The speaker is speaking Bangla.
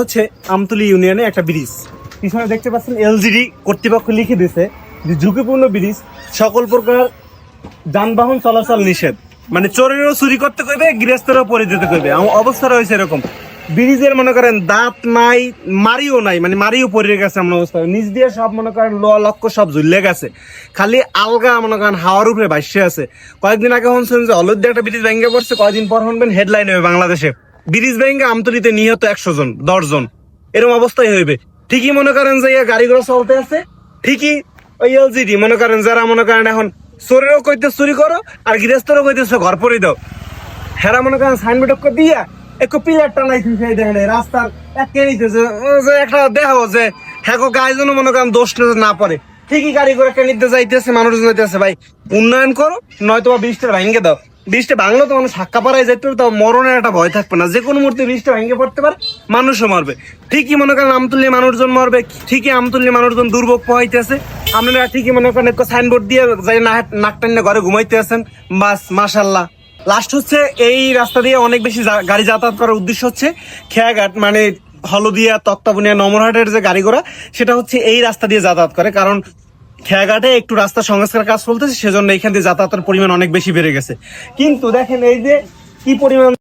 হচ্ছে আমতলি ইউনিয়নে একটা ব্রিজ। পিছনে দেখতে পাচ্ছেন এলজিডি কর্তৃপক্ষ লিখে দিয়েছে যে ঝুঁকিপূর্ণ ব্রিজ, সকল প্রকার যানবাহন চলাচল নিষেধ। মানে চোরেরও চুরি করতে কইবে, গৃহস্থেরও পরে যেতে কইবে অবস্থা রয়েছে এরকম। ব্রিজের মনে করেন দাঁত নাই মারিও নাই মানে মারিও পড়ে গেছে এমন অবস্থা। নিচ দিয়ে সব মনে করেন ল, লক্ষ সব ঝুললে গেছে। খালি আলগা মনে করেন হাওয়ার উপরে ভাসছে আছে। কয়েকদিন আগে শুনছেন যে অলদ্দি একটা ব্রিজ ভেঙে পড়ছে, কয়েকদিন পর শুনবেন হেডলাইন হবে বাংলাদেশে। ব্রিজ ভেঙে আমতলিতে নিহত একশো জন, দশ জন। এরকম অবস্থাই হইবে। ঠিকই মনে করেন যে গাড়িগুলো চলতে আছে? ঠিকই ওই এলজিডি মনে করেন যারা মনে করেন এখন চোরেরও কইতে চুরি করো, আর গৃহস্থরও কইতেছে ঘর পরে দাও। হেরা মনে করেন সাইনবোর্ড দিয়া একটু পিলার টানাই ফিফাই দেখেন রাস্তার যে একটা দেখো যে হ্যাঁ গায়ে মনে করেন দোষ না পড়ে। ঠিকই গাড়ি করে একটা নিতে যাইতেছে, মানুষজন যাইতেছে, ভাই। উন্নয়ন করো নয়তো বা বৃষ্টি ভাঙ্গে দাও। বৃষ্টি ভাঙলো তো মানুষ হাক্কা পাড়ায় যেতে তাও মরণের একটা ভয় থাকবে না। যে কোনো মুহূর্তে বৃষ্টি ভেঙে পড়তে পারে, মানুষও মরবে। ঠিকই মনে করেন আম আমতুল্লি মানুষজন মরবে, ঠিকই আম আমতুল্লি মানুষজন দুর্ভোগ পোহাইতেছে। আপনারা ঠিকই মনে করেন একটা সাইনবোর্ড দিয়ে যাই না, নাক টান্নে ঘরে ঘুমাইতে আছেন বাস মাশাল্লাহ লাস্ট হচ্ছে এই রাস্তা দিয়ে অনেক বেশি গাড়ি যাতায়াত করার উদ্দেশ্য হচ্ছে খেয়াঘাট মানে হলদিয়া, তক্তাবনিয়া, নমরহাটের যে গাড়ি ঘোড়া সেটা হচ্ছে এই রাস্তা দিয়ে যাতায়াত করে। কারণ খেয়াঘাটে একটু রাস্তা সংস্কার কাজ চলতেছে, সেজন্য এখান দিয়ে যাতায়াতের পরিমাণ অনেক বেশি বেড়ে গেছে। কিন্তু দেখেন এই যে কি পরিমাণ